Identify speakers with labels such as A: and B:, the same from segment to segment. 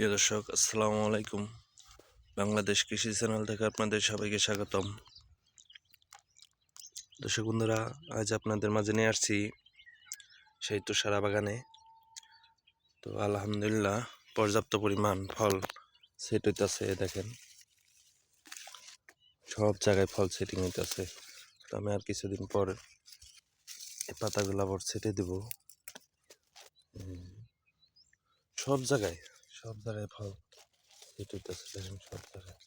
A: প্রিয় দর্শক, আসসালামু আলাইকুম। বাংলাদেশ কৃষি চ্যানেল থেকে আপনাদের সবাইকে স্বাগতম। দর্শক বন্ধুরা, আজ আপনাদের মাঝে নিয়ে আসছি সেই তো সারা বাগানে। তো আলহামদুলিল্লাহ, পর্যাপ্ত পরিমাণ ফল সেট হইতেছে, দেখেন। সব জায়গায় ফল সেটিং হইতেছে। তো আমি আর কিছুদিন পর এই পাতাগুলো আবার ছেটে দেব। সব জায়গায়। সব জায়গায় ফল দেখেন, সব জায়গায়।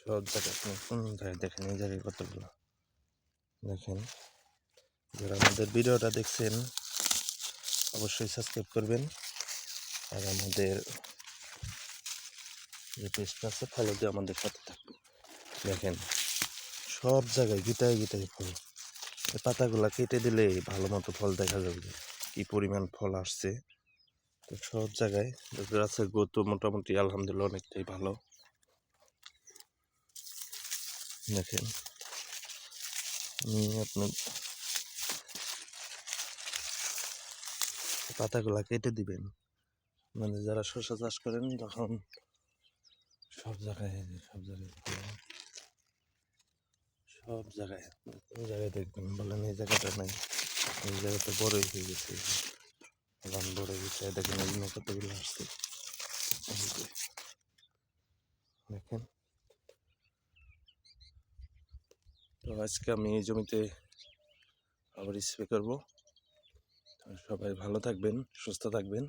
A: সব জায়গায় আপনি কোন জায়গায় দেখেন, এই জায়গায় কতগুলো? দেখেন, যারা আমাদের ভিডিওটা দেখছেন, অবশ্যই সাবস্ক্রাইব করবেন। আর আমাদের যে পেজটা আছে ফলো দিয়ে আমাদের সাথে থাকবেন। দেখেন, সব জায়গায় গিটায় গিটায় ফল। এই পাতাগুলা কেটে দিলে ভালো মতো ফল দেখা যাবে। কি পরিমাণ ফল আসছে। তো সব জায়গায় গাছের গ্রোথ মোটামুটি আলহামদুলিল্লাহ অনেকটাই ভালো। দেখেন। আমি আপনার পাতাগুলা কেটে দিবেন। মানে যারা শসা চাষ করেন, তখন সব জায়গায় সব জায়গায় সব জায়গায় জায়গায় দেখবেন। বলেন এই জায়গাটা নাই, এই জায়গাটা বড়ই হয়ে গেছে। ভরে দেখেন আসছে। দেখেন। তো আজকে আমি এই জমিতে আবার স্প্রে করব। সবাই ভালো থাকবেন, সুস্থ থাকবেন।